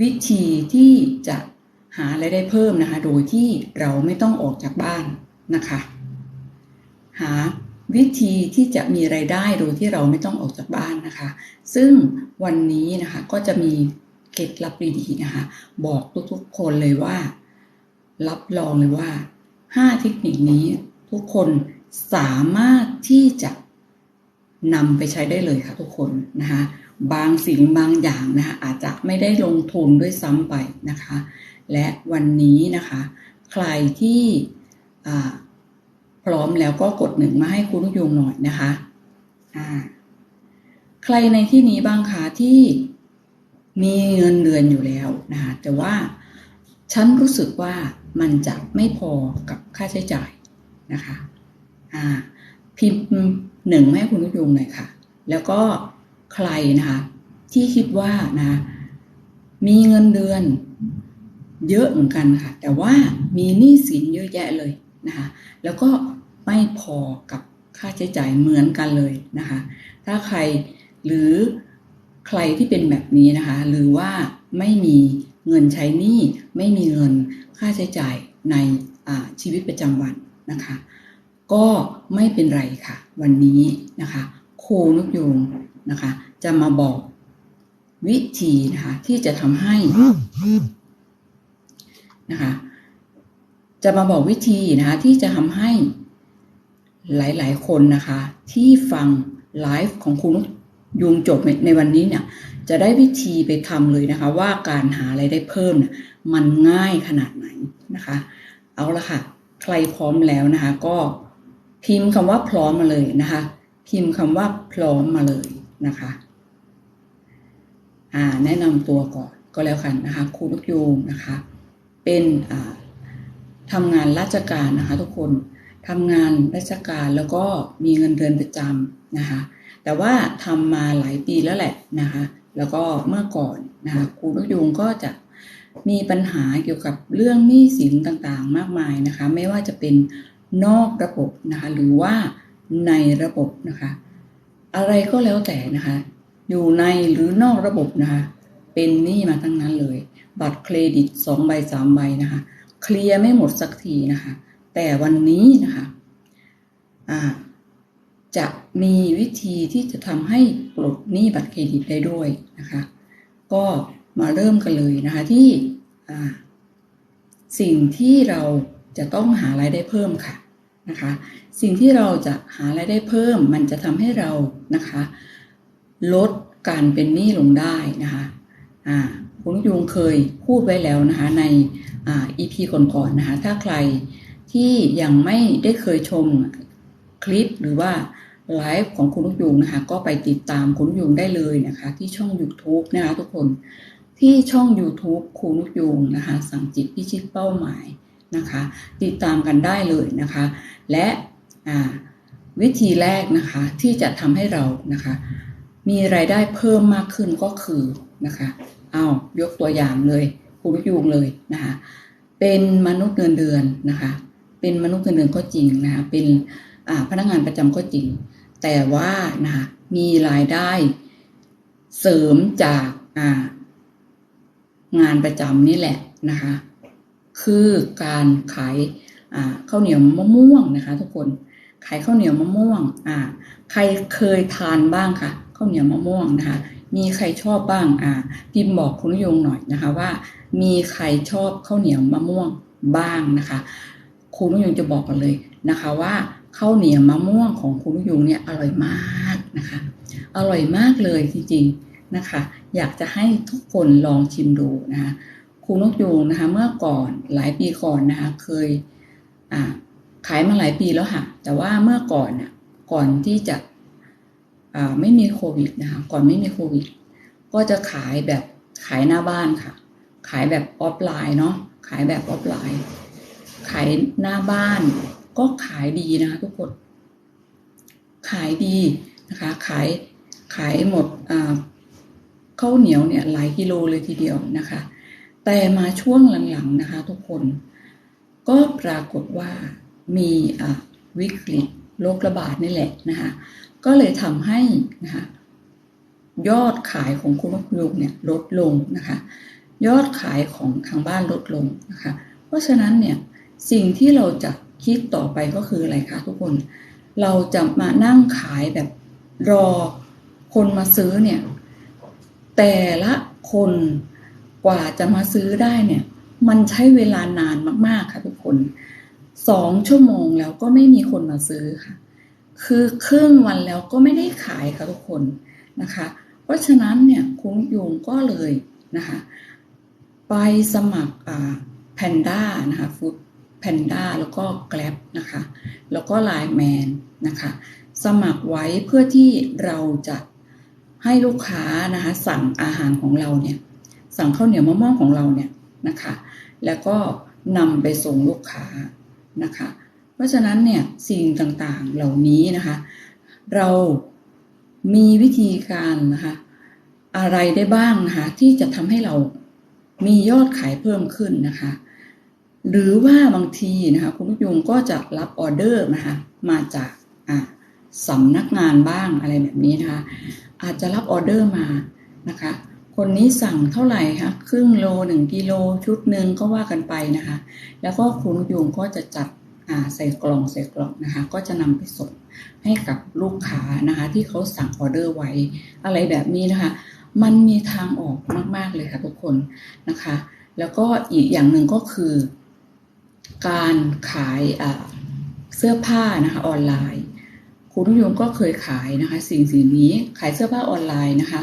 วิธีที่จะหาไรายได้เพิ่มนะคะ โดยที่เราไม่ต้องออกจากบ้านนะคะ หาวิธีที่จะมีไรายได้โดยที่เราไม่ต้องออกจากบ้านนะคะ ซึ่งวันนี้นะคะก็จะมีเคล็ดลับดีๆนะคะ บอกทุกๆคนเลยว่า รับรองเลยว่า 5 เทคนิคนี้ทุกคนสามารถที่จะนำไปใช้ได้เลยค่ะทุกคนนะคะ บางสิ่งบางอย่างนะคะอาจจะไม่ได้ลงทุนด้วยซ้ำไปนะคะ และวันนี้นะคะ ใครที่พร้อมแล้วก็กดหนึ่งมาให้คุณลูกยงหน่อยนะคะอ่าใครในที่นี้บ้างคะที่มีเงินเดือนอยู่แล้วนะคะแต่ว่าฉันรู้สึกว่ามันจะไม่พอกับค่าใช้จ่ายนะคะพิมพ์หนึ่งให้คุณลูกยงหน่อยค่ะ แล้วก็ ใครนะคะที่คิดว่านะมีเงินเดือนเยอะเหมือนกันค่ะ แต่ว่ามีหนี้สินเยอะแยะเลยนะคะแล้วก็ไม่พอกับค่าใช้จ่ายเหมือนกันเลยนะคะถ้าใครหรือใครที่เป็นแบบนี้นะคะหรือว่าไม่มีเงินใช้หนี้ไม่มีเงินค่าใช้จ่ายในชีวิตประจำวันนะคะ ก็ไม่เป็นไรค่ะ วันนี้นะคะ ครูนุกยูงนะคะ จะมาบอกวิธีนะคะที่จะทำให้นะคะ จะมาบอกวิธีนะคะที่จะทำให้หลาย ๆ คนนะคะ ที่ฟังไลฟ์ของคุณยุงจบในวันนี้เนี่ย จะได้วิธีไปทำเลยนะคะ ว่าการหาอะไรได้เพิ่มเนี่ยมันง่ายขนาดไหนนะคะ เอาละค่ะ ใครพร้อมแล้วนะคะ ก็พิมพ์คำว่าพร้อมมาเลยนะคะ พิมพ์คำว่าพร้อมมาเลยนะคะอ่าแนะนำตัวก่อนก็แล้วกันนะคะครูลูกยูงนะคะเป็นอ่าทำงานราชการนะคะทุกคนทำงานราชการแล้วก็มีเงินเดือนประจำนะคะแต่ว่าทำมาหลายปีแล้วแหละนะคะแล้วก็เมื่อก่อนนะคะครูลูกยูงก็จะมีปัญหาเกี่ยวกับเรื่องหนี้สินต่างๆ มากมายนะคะ ไม่ว่าจะเป็นนอกระบบนะคะ หรือว่า ในระบบนะคะ อะไรก็แล้วแต่นะคะ อยู่ในหรือนอกระบบนะคะ เป็นหนี้มาทั้งนั้นเลย บัตรเครดิตสองใบสามใบนะคะ เคลียร์ไม่หมดสักทีนะคะ แต่วันนี้นะคะจะมีวิธีที่จะทำให้ปลดหนี้บัตรเครดิตได้ด้วยนะคะ ก็มาเริ่มกันเลยนะคะที่สิ่งที่เราจะต้องหารายได้เพิ่มค่ะ นะคะ สิ่งที่เราจะหารายได้เพิ่ม มันจะทำให้เรานะคะ ลดการเป็นหนี้ลงได้นะคะอ่าคุณยุงเคยพูดไว้แล้วนะคะในอ่า EP ก่อนๆนนะคะ ถ้าใครที่ยังไม่ได้เคยชมคลิปหรือว่าไลฟ์ของคุณลูกยุงนะคะ ก็ไปติดตามคุณลูกยุงได้เลยนะคะ ที่ช่อง YouTube นะคะทุกคนที่ช่อง YouTube ครูนุกยุงนะคะ สั่งจิตพิชิตเป้าหมาย นะคะ ติดตามกันได้เลยนะคะ และวิธีแรกนะคะที่จะทำให้เรานะคะ มีรายได้เพิ่มมากขึ้นก็คือนะคะเอายกตัวอย่างเลยครูนุกยุงเลยนะคะเป็นมนุษย์เงินเดือนนะคะ เป็นมนุษย์เงินเดือนก็จริงนะคะเป็นพนักงานประจำก็จริง แต่ว่านะคะมีรายได้เสริมจากงานประจำนี่แหละนะคะ คือการขายข้าวเหนียวมะม่วงนะคะ ทุกคนขายข้าวเหนียวมะม่วงอ่าใครเคยทานบ้างคะข้าวเหนียวมะม่วงนะคะ มีใครชอบบ้างอ่าพิมพ์บอกคุณยงหน่อยนะคะว่า มีใครชอบข้าวเหนียวมะม่วงบ้างนะคะ คุณยงจะบอกกันเลยนะคะว่าข้าวเหนียวมะม่วงของคุณยงเนี่ยอร่อยมากนะคะ อร่อยมากเลยจริงๆนะคะ อยากจะให้ทุกคนลองชิมดูนะคะ รูนกยูงนะคะเมื่อก่อนหลายปีก่อนนะคะเคยขายมาหลายปีแล้วค่ะ แต่ว่าเมื่อก่อนเนี่ยก่อนที่จะไม่มีโควิดนะคะก่อนไม่มีโควิด ก็จะขายแบบขายหน้าบ้านค่ะ ขายแบบออฟไลน์เนาะขายแบบออฟไลน์ ขายหน้าบ้านก็ขายดีนะคะทุกคนขายดีนะคะขายขายหมดข้าวเหนียวเนี่ยหลายกิโลเลยทีเดียวนะคะ แต่มาช่วงหลังๆนะคะทุกคน ก็ปรากฏว่ามีวิกฤตโรคระบาดนี่แหละนะคะก็เลยทำให้นะคะยอดขายของคุณลูกยุงเนี่ยลดลงนะคะยอดขายของทางบ้านลดลงนะคะเพราะฉะนั้นเนี่ยสิ่งที่เราจะคิดต่อไปก็คืออะไรคะทุกคน เราจะมานั่งขายแบบรอคนมาซื้อเนี่ยแต่ละคน กว่าจะมาซื้อได้เนี่ย มันใช้เวลานานมากๆค่ะทุกคนสองชั่วโมงแล้วก็ไม่มีคนมาซื้อค่ะ คือครึ่งวันแล้วก็ไม่ได้ขายค่ะทุกคนนะคะ เพราะฉะนั้นเนี่ยคุ้งยุงก็เลยนะคะ ไปสมัครแพนด้านะคะฟู้ดแพนด้าแล้วก็แกล็บนะคะ แล้วก็ไลน์แมนนะคะ สมัครไว้เพื่อที่เราจะให้ลูกค้านะคะสั่งอาหารของเราเนี่ย สั่งข้าวเหนียวมะม่วงของเราเนี่ยนะคะ แล้วก็นำไปส่งลูกค้านะคะ เพราะฉะนั้นเนี่ยสิ่งต่างๆเหล่านี้นะคะ เรามีวิธีการนะคะอะไรได้บ้างนะคะที่จะทำให้เรามียอดขายเพิ่มขึ้นนะคะ หรือว่าบางทีนะคะคุณผู้ชมก็จะรับออเดอร์นะคะมาจากสำนักงานบ้างอะไรแบบนี้นะคะ อาจจะรับออเดอร์มานะคะ คนนี้สั่งเท่าไหร่คะครึ่งโลหนึ่งกิโลชุดหนึ่งก็ว่ากันไปนะคะ แล้วก็คุณยุงก็จะจัดใส่กล่องใส่กล่องนะคะ ก็จะนำไปส่งให้กับลูกค้านะคะ ที่เขาสั่งออเดอร์ไว้ อะไรแบบนี้นะคะ มันมีทางออกมาก ๆ เลยค่ะทุกคนนะคะ แล้วก็อีกอย่างหนึ่งก็คือ การขายเสื้อผ้านะคะออนไลน์คุณนิยมก็เคยขายนะคะ สิ่งสิ่งนี้ขายเสื้อผ้าออนไลน์นะคะ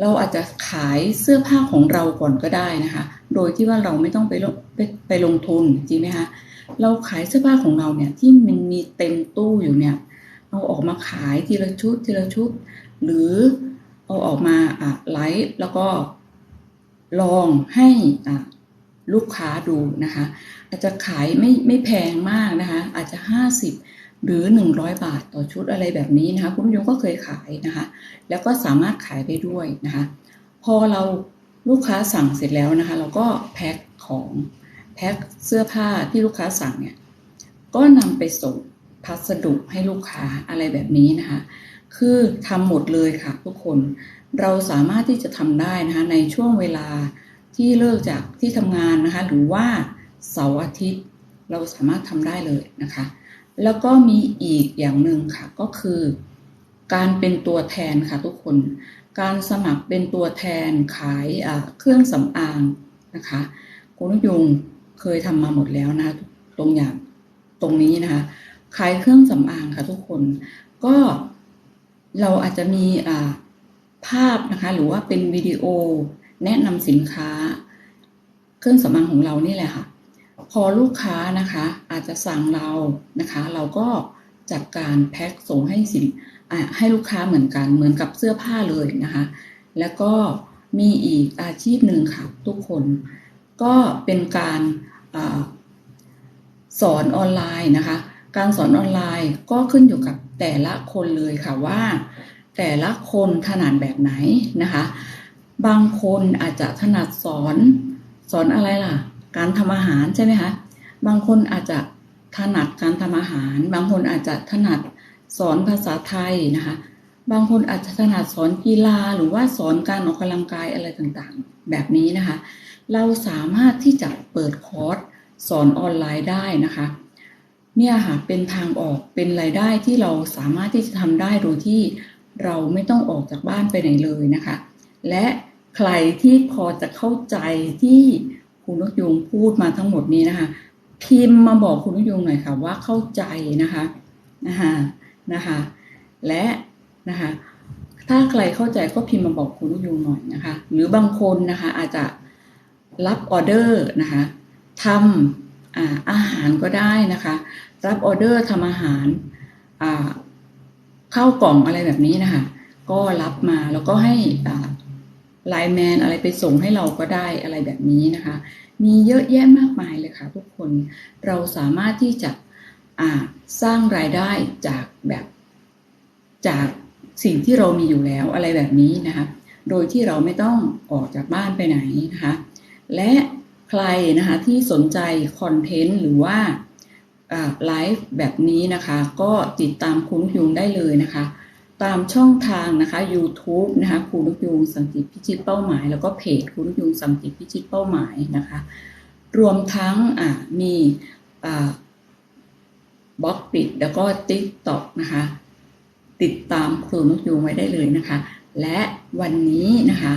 เราอาจจะขายเสื้อผ้าของเราก่อนก็ได้นะคะ โดยที่ว่าเราไม่ต้องไปลงไปไปลงทุนจริงไหมคะ เราขายเสื้อผ้าของเราเนี่ยที่มันมีเต็มตู้อยู่เนี่ย เอาออกมาขายทีละชุดทีละชุด หรือเอาออกมาอะไลฟ์แล้วก็ลองให้อะ ลูกค้าดูนะคะ อาจจะขายไม่ไม่แพงมากนะคะ อาจจะ 50 หรือ 100 บาทต่อชุดอะไรแบบนี้นะคะ คุณผู้ชมก็เคยขายนะคะ แล้วก็สามารถขายได้ด้วยนะคะ พอเราลูกค้าสั่งเสร็จแล้วนะคะ เราก็แพ็คของแพ็คเสื้อผ้าที่ลูกค้าสั่งเนี่ยก็นำไปส่งพัสดุให้ลูกค้าอะไรแบบนี้นะคะ คือทำหมดเลยค่ะทุกคนเราสามารถที่จะทำได้นะคะในช่วงเวลา ที่เลิกจากที่ทำงานนะคะ หรือว่าเสาร์อาทิตย์เราสามารถทำได้เลยนะคะ แล้วก็มีอีกอย่างหนึ่งค่ะ ก็คือ การเป็นตัวแทนค่ะทุกคน การสมัครเป็นตัวแทนขายเครื่องสำอางนะคะคุณยุงเคยทำมาหมดแล้วนะตรงอย่างตรงนี้นะคะ ขายเครื่องสำอางค่ะทุกคน ก็เราอาจจะมีภาพนะคะ หรือว่าเป็นวิดีโอ แนะนำสินค้า เครื่องสำอางของเรานี่แหละค่ะ พอลูกค้านะคะอาจจะสั่งเรานะคะ เราก็จัดการแพ็คส่งให้สินให้ลูกค้าเหมือนกันเหมือนกับเสื้อผ้าเลยนะคะ แล้วก็มีอีกอาชีพหนึ่งค่ะทุกคน ก็เป็นการอสอนออนไลน์นะคะ การสอนออนไลน์ก็ขึ้นอยู่กับแต่ละคนเลยค่ะว่า แต่ละคนถนัดแบบไหนนะคะ บางคนอาจจะถนัดสอนสอนอะไรล่ะ การทำอาหารใช่ไหมคะบางคนอาจจะถนัดการทำอาหาร บางคนอาจจะถนัดสอนภาษาไทยนะคะ บางคนอาจจะถนัดสอนกีฬาหรือว่าสอนการออกกำลังกายอะไรต่างๆ แบบนี้นะคะ เราสามารถที่จะเปิดคอร์สสอนออนไลน์ได้นะคะ เนี่ยค่ะเป็นทางออกเป็นรายได้ที่เราสามารถที่จะทำได้โดยที่เราไม่ต้องออกจากบ้านไปไหนเลยนะคะ และ ใครที่พอจะเข้าใจที่คุณนกยุงพูดมาทั้งหมดนี้นะคะพิมพ์มาบอกคุณนกยุงหน่อยค่ะว่าเข้าใจนะคะนะคะนะคะ และนะคะถ้าใครเข้าใจก็พิมพ์มาบอกคุณนกยุงหน่อยนะคะ หรือบางคนนะคะอาจจะรับออเดอร์นะคะทำอาอาหารก็ได้นะคะ รับออเดอร์ทำอาหารเข้ากล่องอะไรแบบนี้นะคะ ก็รับมาแล้วก็ให้ ไลน์แมนอะไรไปส่งให้เราก็ได้อะไรแบบนี้นะคะ มีเยอะแยะมากมายเลยค่ะทุกคนเราสามารถที่จะสร้างรายได้จากแบบจากสิ่งที่เรามีอยู่แล้วอะไรแบบนี้นะคะ โดยที่เราไม่ต้องออกจากบ้านไปไหนนะคะ และใครนะคะที่สนใจคอนเทนต์หรือว่าไลฟ์แบบนี้นะคะ ก็ติดตามคุณยุงได้เลยนะคะ ตามช่องทางนะคะ YouTube นะคะครูนกยูงสังกิตพิชิตเป้าหมาย แล้วก็เพจครูนกยูงสังกิตพิชิตเป้าหมายนะคะ รวมทั้งมีบล็อกปิดแล้วก็ TikTok นะคะ ติดตามครูนกยูงไว้ได้เลยนะคะ และวันนี้นะคะ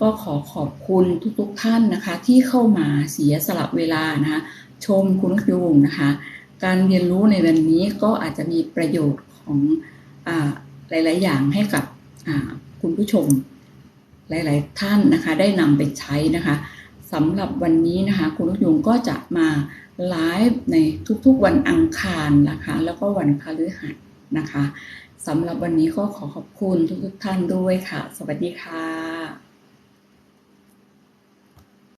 ก็ขอขอบคุณทุกๆท่านนะคะ ที่เข้ามาเสียสละเวลานะคะชมคุณกยูงนะคะ การเรียนรู้ในวันนี้ก็อาจจะมีประโยชน์ของอ่า หลาย ๆ อย่างให้กับคุณผู้ชมหลาย ๆ ท่านนะคะ ได้นำไปใช้นะคะสำหรับวันนี้นะคะ คุณลูกยุงก็จะมาไลฟ์ในทุก ๆ วันอังคารนะคะ แล้วก็วันพฤหัสนะคะสำหรับวันนี้ก็ขอขอบคุณทุก ๆ ท่านด้วยค่ะ สวัสดีค่ะ